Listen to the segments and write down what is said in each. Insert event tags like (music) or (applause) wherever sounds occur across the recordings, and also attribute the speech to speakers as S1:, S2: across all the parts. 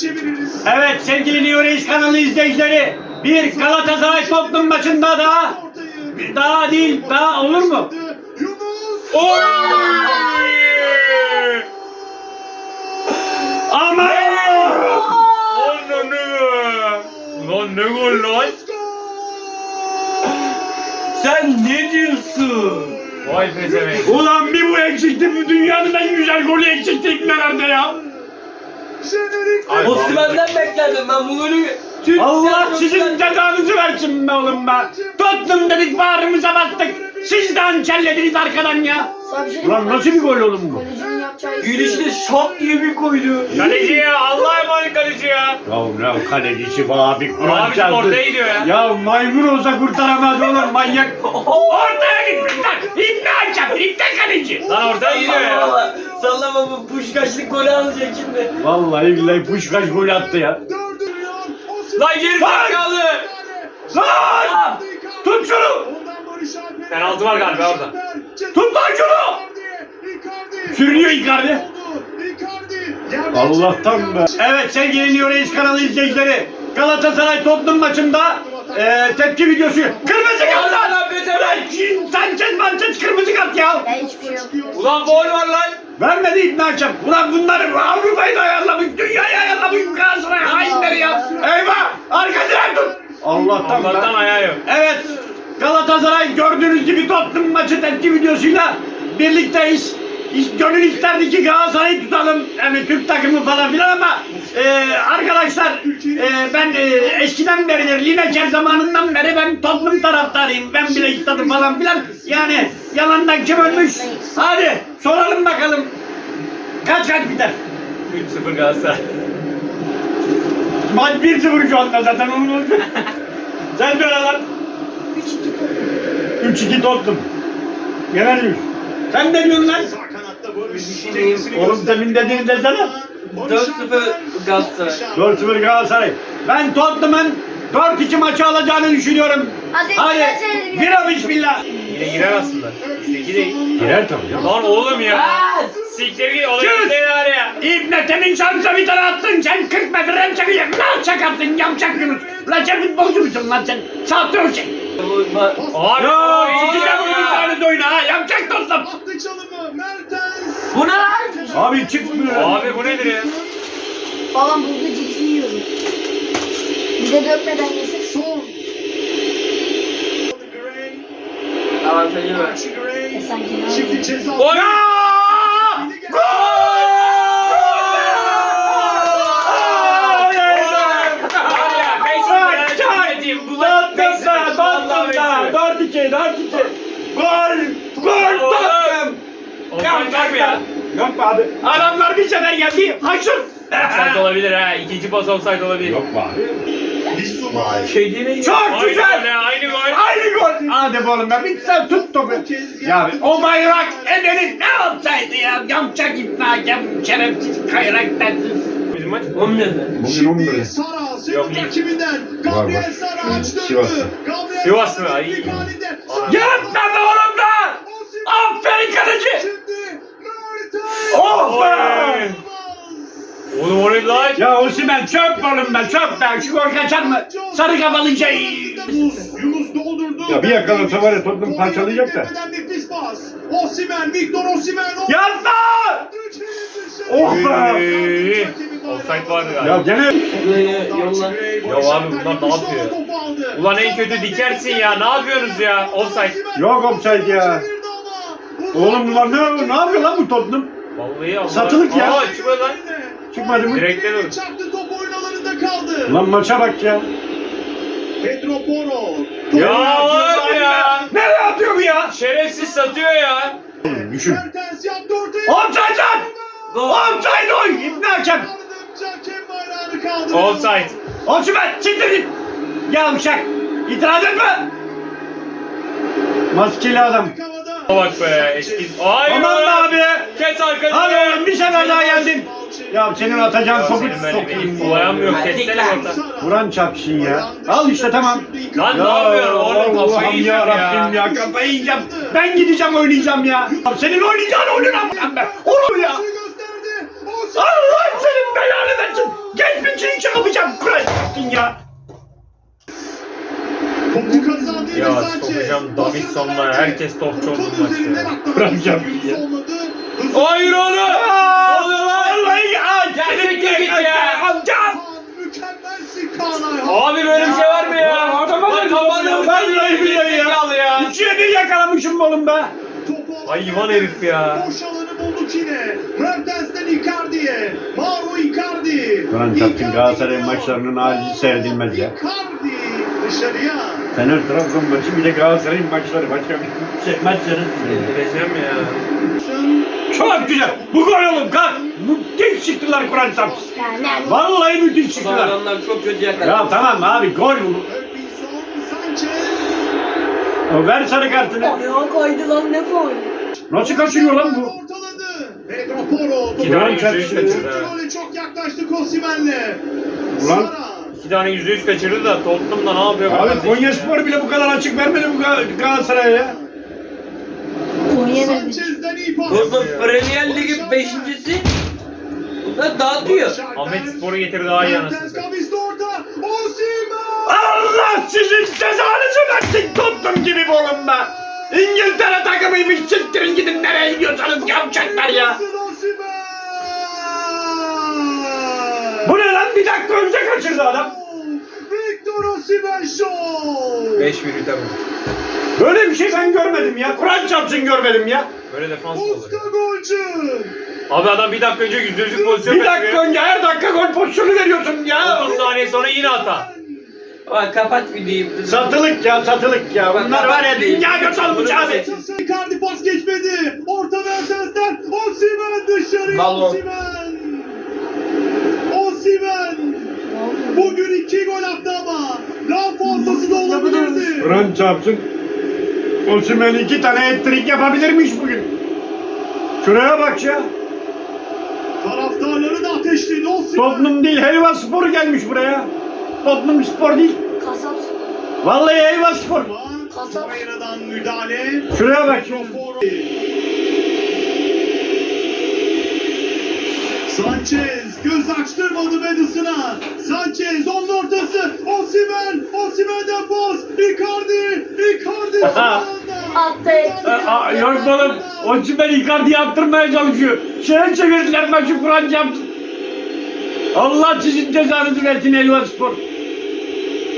S1: çeviririz.
S2: Evet sevgili New Reis kanalı izleyicileri. Bir Galatasaray Tottenham maçında daha daha değil daha olur mu?
S3: Oy!
S2: Ama
S3: Ananı! Lan ne gol lan? Sen ne diyorsun? Vay pezevenk.
S2: Ulan bir bu eksikti bu dünyanın en güzel golü eksikti İlkmeler'de ya.
S4: Osman'dan beklerdim ben bunu. Türk
S2: Allah sizin cezanızı versin be oğlum be. Tottenham dedik bağrımıza bastık. Siz de hançerlediniz arkadan ya. Ulan nasıl bir gol oğlum bu?
S4: Gülüşte şok diye bir koydu.
S3: Kaleci ya Allah'a emanet kaleci ya.
S2: Ya ne kalecisi falan bir Kur'an
S3: Abi
S2: çaldı.
S3: ortaya gidiyor ya.
S2: Ya maymun olsa kurtaramaz oğlum manyak. Ortaya gitmiş lan. İbni açacak. İbni kaleci.
S3: Lan ortaya gidiyor ya.
S4: Sallama bu puşkaşlık golü alacak şimdi.
S2: Vallahi billahi puşkaş gol attı ya.
S1: Dördü Riyad. Osimhen.
S4: Lan geri zekalı.
S2: Lan! Tut şunu!
S3: Penaltı var galiba orada.
S2: Tut lan şunu! Sürünüyor Icardi. Allah'tan be. Evet sevgili New Reis kanalı izleyicileri. Galatasaray Tottenham maçında e, tepki videosu. Kırmızı kart lan!
S4: Lan pezevenk.
S2: Sanchez Manchez kırmızı kart ya.
S5: Ya hiçbir şey yok.
S4: Ulan gol var lan.
S2: Vermedi İbn Hakem. Ulan bunları Avrupa'yı da ayarlamış, dünyayı ayarlamış Galatasaray hainleri ya. Eyvah! Arka direk tut! Allah'tan,
S3: Allah'tan ayağı yok.
S2: Evet, Galatasaray gördüğünüz gibi Tottenham maçı tepki videosuyla birlikteyiz. Gönül isterdi ki Galatasaray'ı tutalım, yani Türk takımı falan filan ama e, arkadaşlar e, ben e, eskiden beridir Lineker zamanından beri ben Tottenham taraftarıyım. Ben bile istedim falan filan. Yani yalandan kim ölmüş? Hadi soralım bakalım. Kaç kaç biter?
S3: 3-0 Galatasaray.
S2: Maç 1-0 şu anda zaten onu Sen söyle lan. 3-2 Tottenham. Genel yüz. Sen ne diyorsun lan? Oğlum demin dediğini desene.
S1: Barış
S4: 4-0
S1: Alper.
S4: Galatasaray.
S2: 4-0 Galatasaray. Ben Tottenham'ın 4-2 maçı alacağını düşünüyorum.
S5: Hadi,
S2: Hadi.
S5: girerseniz bir-
S2: Bira bismillah.
S3: Yine girer aslında. 3-2 değil.
S2: Girer tabii ya.
S3: Lan oğlum ya. Siktir git olayı
S2: Çık.
S3: izleyin var ya.
S2: İbne temin şansa bir tane attın sen 40 metre hem çakıyor. Ne alçak attın yamçak Yunus. Lan sen futbolcu musun lan sen? Sahte o şey.
S4: Bu
S3: Abi
S2: Ya
S3: oy,
S2: sikeceğim
S3: ya.
S2: bir tane de oyna ha. Yamçak Tottenham.
S1: Attı çalımı. Mertens.
S4: Bu ne lan?
S2: Abi çıkmıyor.
S3: Abi bu nedir ya?
S5: Babam buldu cipsi yiyordu. Bir de dökmeden yesek.
S1: Son. Gray.
S4: Avantajı var.
S5: E sanki ne
S1: Şimdi ceza.
S2: Ya!
S3: Var ya, beş sıfır yöneteyim. Bu lan beş sıfır. Vallahi beş sıfır.
S2: 4-2, 4-2. Gol! Gol Tottenham!
S3: Var mı ya?
S2: Yok be abi. Adamlar bir sefer geldi. Haşır.
S3: Offside olabilir ha. İkinci pas offside olabilir.
S2: Yok be abi.
S1: Bissouma.
S4: Kediyle
S2: Çok
S3: Aynı gol
S2: güzel.
S3: ya, aynı gol.
S2: Aynı gol. Hadi be oğlum be. Bir sen tut topu. Ya o bayrak Ebe'nin ne olsaydı ya? Yamçak ipna hakem şerefsiz kayrak dersiz.
S3: Bizim maç.
S4: 11 mi?
S2: Bugün 11.
S1: Sara.
S3: Değil.
S1: rakibinden. Gabriel Sara aç döndü. Gabriel
S3: Sivas mı? Ay.
S2: Yapma be oğlum da. Aferin kaleci.
S1: Şimdi Mertens.
S2: Oh be.
S3: Oy. Oğlum o ne lan?
S2: Ya Osimhen çöp oğlum be çöp be. Şu gol kaçar mı? Sarı kafalı şey.
S1: Yunus, doldurdu.
S2: Ya bir yakalasa var ya Tottenham parçalayacak da.
S1: Tepeden nefis pas. Osimhen, Victor Osimhen.
S2: Yapma.
S1: Oh
S2: be.
S3: Ee, Offside vardı
S2: Ya
S3: galiba.
S2: gene
S4: Şurayı yolla.
S3: Ya abi bunlar ne yapıyor? Ulan en kötü dikersin ya. Ne yapıyorsunuz ya? Offside.
S2: Yok offside ya. Oğlum bunlar ne, ne yapıyor lan bu Tottenham?
S3: Vallahi Allah.
S2: Satılık ya.
S3: Aa çıkmadı lan.
S2: Çıkmadı mı?
S3: Direkte dur.
S1: Çaktı top oyun alanında kaldı.
S2: Lan maça bak ya.
S1: Pedro Porro.
S3: Ya oğlum ya.
S2: Nereye atıyor bu ya?
S3: Şerefsiz satıyor ya.
S2: Düşün.
S1: Mertens yaptı ortaya.
S2: Offside lan!
S4: Gol.
S2: Offside oy! İbni hakem!
S1: Yardımcı hakem bayrağını kaldırdı.
S3: Offside.
S2: Osimhen çıktı git! Yavşak! İtiraz etme! Maskeli adam.
S3: Bak be. Eski. Ay
S2: Aman be abi!
S3: Kes arkadaşı.
S2: Hadi oğlum bir sefer daha geldin. Ya senin atacağın topu sokayım.
S3: ip olayam yok. Kessene orada.
S2: Vuran çapsın ya. Al işte tamam.
S3: Lan ne yapıyorsun oğlum? Kafayı
S2: Allah'ım
S3: yiyeceğim
S2: ya Rabbim
S3: ya.
S2: ya. Kafayı yiyeceğim. Ben gideceğim oynayacağım ya. Senin oynayacağın oyunu ne yapacağım ben? Olur ya.
S1: gösterdi.
S2: Allah senin belanı versin. Geç bir çıkamayacağım Kur'an çarpsın ya.
S1: Topu kazandı
S3: Ya
S1: Enes Sanchez.
S3: sokacağım Davidson'la, herkes topçu oldu maçta ya.
S2: Bırakacağım ya.
S3: Hayır oğlum.
S2: Aa,
S3: oluyor lan?
S2: Vallahi ya.
S3: Gerçekten git ya.
S2: Amcam.
S1: Kaan, Mükemmelsin Kaan Ayhan.
S3: Abi böyle bir şey var mı ya?
S2: Ya,
S3: vursan
S2: vallahi
S3: yine
S2: billahi ya. İkiye bir yakalamışım oğlum be.
S1: Topu
S3: Hayvan herif ya.
S1: Boş alanı bulduk yine. Mertens'ten Icardi'ye. Mauro Icardi.
S2: Ulan Galatasaray'ın
S1: gidiyor.
S2: maçlarının hali seyredilmez ya.
S1: Icardi dışarıya.
S2: Fener Trabzon maçı bir de Galatasarayın maçları. Başka bir şey, maç seyretmiyorum.
S3: Delireceğim ya.
S2: Çok güzel. Bu gol oğlum kalk. Müthiş çıktılar Kur'an
S5: yani.
S2: Vallahi müthiş çıktılar.
S4: adamlar çok kötü yakaladı.
S2: Ya tamam abi gol bu. O ver sarı kartını.
S5: Ayağa kaydı lan ne faul.
S2: Nasıl kaçırıyor lan bu?
S1: Pedro Porro.
S3: İki tane yüzde yüz kaçırdı ha.
S1: Gole çok yaklaştı Kosimen'le.
S2: Ulan.
S1: Sara.
S3: İki tane yüzde yüz kaçırdı da Tottenham'da ne yapıyor?
S2: Abi
S3: kardeşim
S2: Konya
S3: ya?
S2: Spor bile bu kadar açık vermedi bu Gal- Galatasaray'a ya.
S1: Pas.
S4: Oğlum Premier Ligi beşincisi. Bunlar dağıtıyor.
S3: Ahmet Spor'u getirdi daha iyi anasını.
S2: Allah sizin cezanızı versin Tottenham gibi bir oğlum be. İngiltere takımıymış siktirin gidin nereye gidiyorsanız yavşaklar ya. Bu ne lan bir dakika önce kaçırdı adam.
S1: Victor Osimhen Show.
S3: 5 bir biter bu.
S2: Böyle bir şey ben görmedim ya. Kur'an çarpsın görmedim ya.
S3: Böyle defans mı olur?
S1: Golcü.
S3: Abi adam bir dakika önce yüzde yüzlük pozisyon
S2: Bir dakika önce her dakika gol pozisyonu veriyorsun ya.
S3: 30 saniye sonra yine hata.
S4: Bak kapat videoyu.
S2: Satılık ya satılık ya. Bunlar var ya dünya götürmüş abi.
S1: Icardi pas geçmedi. Orta Mertens'ten Osimhen dışarıya
S4: Balon.
S1: Osimhen. Osimhen. Bugün iki gol attı ama daha fazlası da olabilirdi.
S2: Kur'an çarpsın. Osimhen iki tane hat-trick yapabilirmiş bugün. Şuraya bak ya.
S1: Taraftarları da ateşledi Osimhen.
S2: Tottenham değil Helva Spor gelmiş buraya. Tottenham Spor değil.
S5: Kasap.
S2: Vallahi Helva Spor.
S1: Müdahale.
S2: Şuraya bak.
S1: Sanchez göz açtırmadı Madison'a. Sanchez onun ortası. Osimhen. Osimhen'den pas. Icardi. Icardi. son anda.
S5: Attı.
S2: Aa, yok oğlum. Osimhen Icardi'yi attırmaya çalışıyor. Şeye çevirdiler maçı Kur'an çarpsın. Allah sizin cezanızı versin Helva Spor.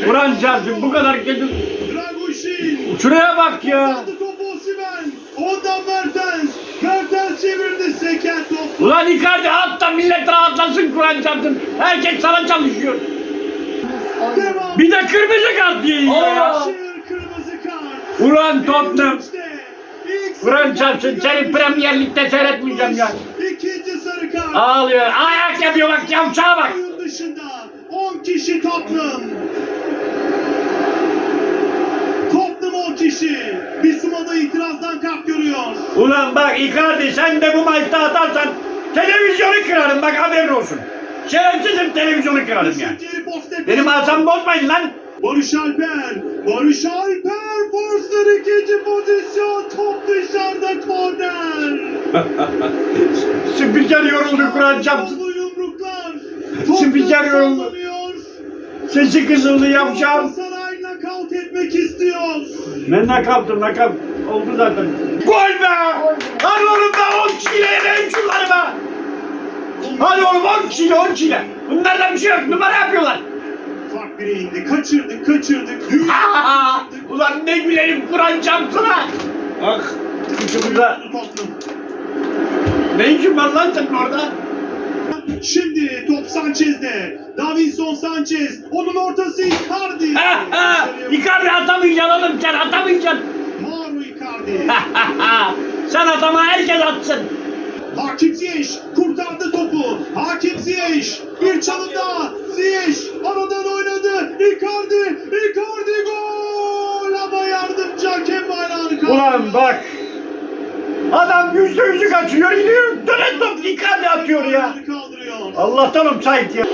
S2: Kur'an çarpsın bu kadar kötü.
S1: Draguşin.
S2: Şuraya bak ya.
S1: Topu Osimhen. Ondan Mertens. Mertens çevirdi seken top.
S2: Ulan Icardi at da millet rahatlasın Kur'an çarpsın. Herkes sana çalışıyor.
S1: Devam.
S2: Bir de kırmızı kart yiyin ya.
S4: Aa.
S1: Şır kırmızı kart.
S2: Ulan Tottenham. Kur'an çarpsın seni. Premier Lig'de seyretmeyeceğim ya.
S1: İkinci sarı kart.
S2: Ağlıyor. Ayak yapıyor bak yavşağa bak.
S1: Oyun dışında 10 kişi Tottenham. Tottenham 10 kişi. Bissouma'da itirazdan kart görüyor.
S2: Ulan bak Icardi sen de bu maçta atarsan televizyonu kırarım bak haberin olsun. Şerefsizim televizyonu kırarım yani. Benim asam bozmayın lan.
S1: Barış Alper. Barış Alper. Forslar ikinci pozisyon. Top dışarıda korner. (laughs)
S2: Spiker yoruldu Kur'an.
S1: Oldu yumruklar.
S2: Spiker yoruldu. Sesi kısıldı yavşağım. Ne nakaptım nakap oldu zaten. Gol be! Hadi oğlum be 10 kişiyle yenelim şunları be! Hadi oğlum 10 kişiyle 10 kişiyle. Bunlardan bir şey yok numara yapıyorlar.
S1: Fark bire indi. Kaçırdık, kaçırdık. Düğün
S2: Ulan ne gülerim Kur'an çarpsına. Ah kıçımıza.
S1: Tottenham.
S2: Ne işin var lan senin orada?
S1: Şimdi top Sanchez'de. Davinson Sanchez. Onun ortası Icardi.
S2: Icardi atamayacaksın oğlum sen atamayacaksın.
S1: Mauro Icardi.
S2: sen atama herkes atsın.
S1: Hakim Ziyech kurtardı topu. Hakim Ziyech. Bir çalım daha. Ziyech aradan oynadı. Icardi. Icardi gol. Ama yardımcı hakem bayrağını kaldırıyor.
S2: Ulan bak. Adam yüzde yüzü kaçıyor gidiyor. Dönen top Icardi atıyor ya.
S1: Bayrağını kaldırıyor.
S2: Allah'tan offside ya.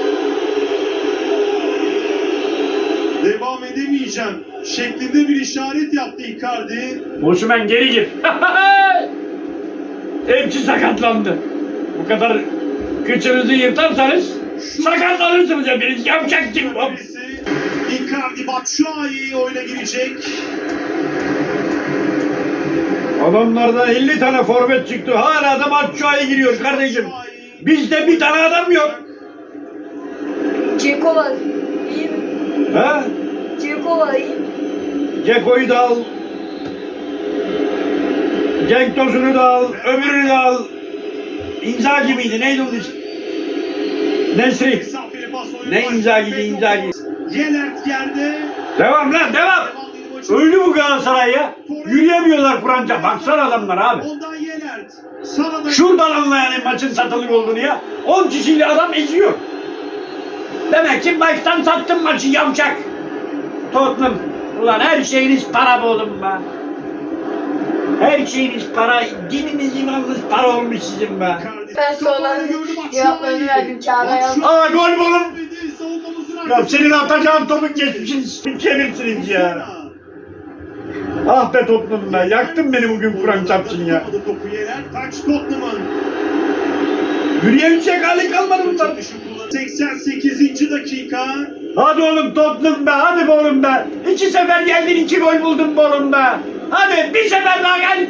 S1: Devam edemeyeceğim. Şeklinde bir işaret yaptı Icardi.
S2: Osman geri gir. (laughs) Hepsi sakatlandı. Bu kadar kıçınızı yırtarsanız Sakatlanırsınız hepiniz. Yapacak kim?
S1: Icardi Batshuayi oyuna girecek.
S2: Adamlardan 50 tane forvet çıktı. Hala da Batshuayi giriyor kardeşim. Bizde bir tane adam yok.
S5: Ceko var. İyi mi?
S2: Ha?
S5: Ceko var iyi mi?
S2: Ceko'yu da al. Cenk Tosun'u da al. Öbürünü de al. İnzaghi miydi? Neydi onun ismi? Nesri. Ne
S1: var.
S2: Inzaghi, Inzaghi.
S1: Yelert yerde.
S2: Devam lan devam. Öldü bu Galatasaray ya. Yürüyemiyorlar Kur'anca. Baksana adamlar abi. Şuradan anla yani maçın satılık olduğunu ya. 10 kişiyle adam eziyor. Demek ki baştan sattın maçı yavşak. Tottenham. Ulan her şeyiniz para be oğlum be. Her şeyiniz para, dininiz imanınız para olmuş sizin be.
S5: Ben soruların cevaplarını verdim kağıda yazdım.
S2: Aa gol mü oğlum?
S1: Savunmamızın
S2: Ya senin atacağın topun geçmişini çevirsiniz ya. Ah be Tottenham be, yaktın beni bugün Kur'an çarpsın ya.
S1: Topu Yelert. Taç Tottenham'ın.
S2: Yürüyemeyecek hali kalmadı bunlar.
S1: Çatışı kullan- 88. dakika.
S2: Hadi oğlum Tottenham be, hadi be oğlum be. İki sefer geldin, iki gol buldun be oğlum be. Hadi bir sefer daha gel.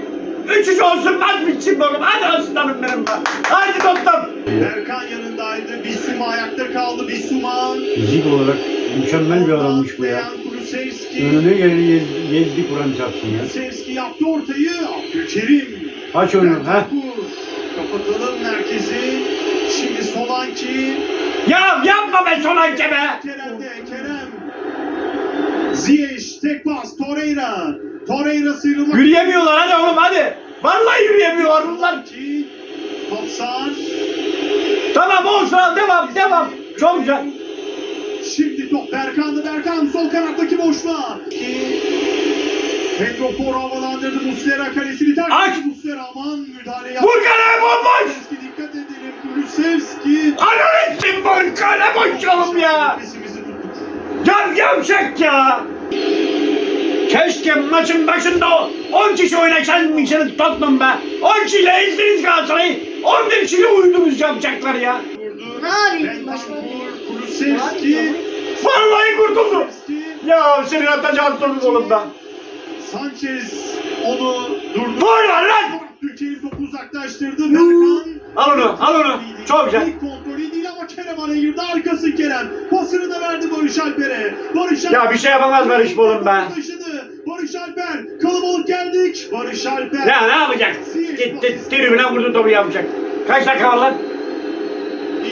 S2: Üç üç olsun maç bitsin be oğlum. Hadi aslanım benim be. Hadi Tottenham.
S1: Berkan yanındaydı. Bisuma ayakta kaldı. Bisuma.
S2: Fizik olarak mükemmel bir adammış bu ya. Geleni gezdi, gezdi Kur'an çarpsın ya.
S1: Kulusevski yaptı ortayı. Abdülkerim.
S2: Aç önünü ha.
S1: Kapatalım merkezi. Şimdi Solanki.
S2: Ya yapma be hakem be.
S1: Kerem'de Kerem. Ziyech tek pas Torreira. Torreira sıyrılmak.
S2: Yürüyemiyorlar hadi oğlum hadi. Vallahi yürüyemiyorlar bunlar.
S1: Solanki. Topsar.
S2: Tamam olsun devam devam. Çok güzel.
S1: Şimdi top Berkan'da Berkan sol kanattaki boşluğa. Porro havalandırdı Muslera kalesini terk
S2: Aç!
S1: etti. Muslera aman müdahale yaptı.
S2: Vur kaleye bomboş.
S1: Dikkat edelim. Kulusevski.
S2: Ananı gol kale boş oğlum ya. Ya yavşak ya. Keşke maçın başında o 10 kişi oynayacakmışsınız Tottenham be. 10 kişiyle ezdiniz Galatasaray'ı. 11 kişiyle uyudunuz yavşaklar ya.
S5: Ne yapayım? Başka.
S1: Kulusevski.
S2: Vallahi kurtuldu.
S1: Kulusevski.
S2: Ya senin atacağın oğlum ben.
S1: Sanchez onu durdu.
S2: Vur lan lan.
S1: Abdülkerim topu uzaklaştırdı. Berkan.
S2: Al onu al onu. Çok güzel.
S1: İlk kontrolü değil ama Kerem araya girdi. Arkası Kerem. Pasını da verdi Barış Alper'e. Barış Alper.
S2: Ya bir şey yapamaz Barış bu oğlum be.
S1: Taşıdı. Barış Alper. Kalabalık geldik. Barış Alper.
S2: Ya ne yapacak? Gitti tribüne vurdu topu yapacak. Kaç dakika var lan?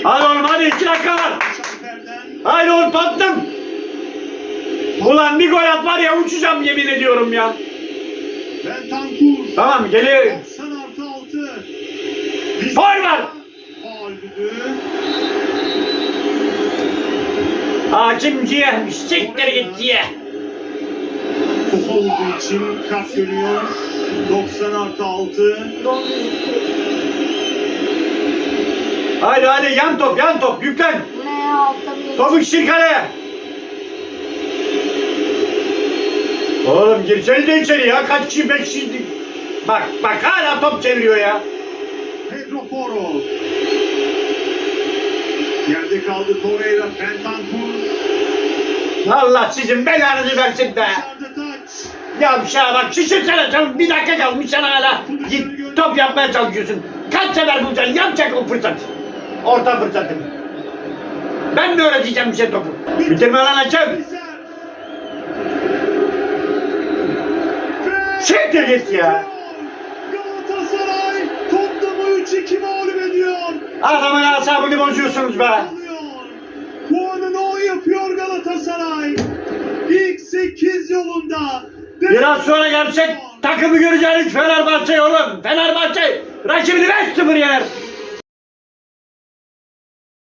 S2: Hadi oğlum hadi 2 dakika var. Haydi oğlum Tottenham. Ulan bir gol at var ya uçacağım yemin ediyorum ya.
S1: Bentancur.
S2: Tamam geliyor.
S1: 90 artı 6. Biz...
S2: Faul var.
S1: Faul düdüğü.
S2: Siktir git ciğe.
S1: Topa olduğu için kart görüyor. 90 artı 6.
S5: Don gözüktü.
S2: Haydi hadi yan top yan top yüklen.
S5: Bu ne ya altta
S2: Topu kaleye. Oğlum girsene de içeri ya. Kaç kişi beş kişi. Bak bak hala top çeviriyor ya.
S1: Pedro Porro. Yerde kaldı Torreira. Bentancur.
S2: Allah sizin belanızı versin be.
S1: Dışarıda taç.
S2: Ya bir şey bak şişirsene çabuk bir dakika kalmış sana hala. Git top yapmaya çalışıyorsun. Kaç sefer bulacaksın yapacak o fırsat. Orta fırsatını. Ben de öğreteceğim şey topu. Bitirme lan.
S1: Bizer.
S2: Siktir git ya.
S1: Galatasaray Tottenham'ı 3-2 mağlup ediyor.
S2: Adamın asabını bozuyorsunuz be.
S1: Puanını o yapıyor Galatasaray. İlk 8 yolunda.
S2: Biraz sonra gerçek takımı göreceğiniz Fenerbahçe oğlum. Fenerbahçe rakibini 5-0 yener.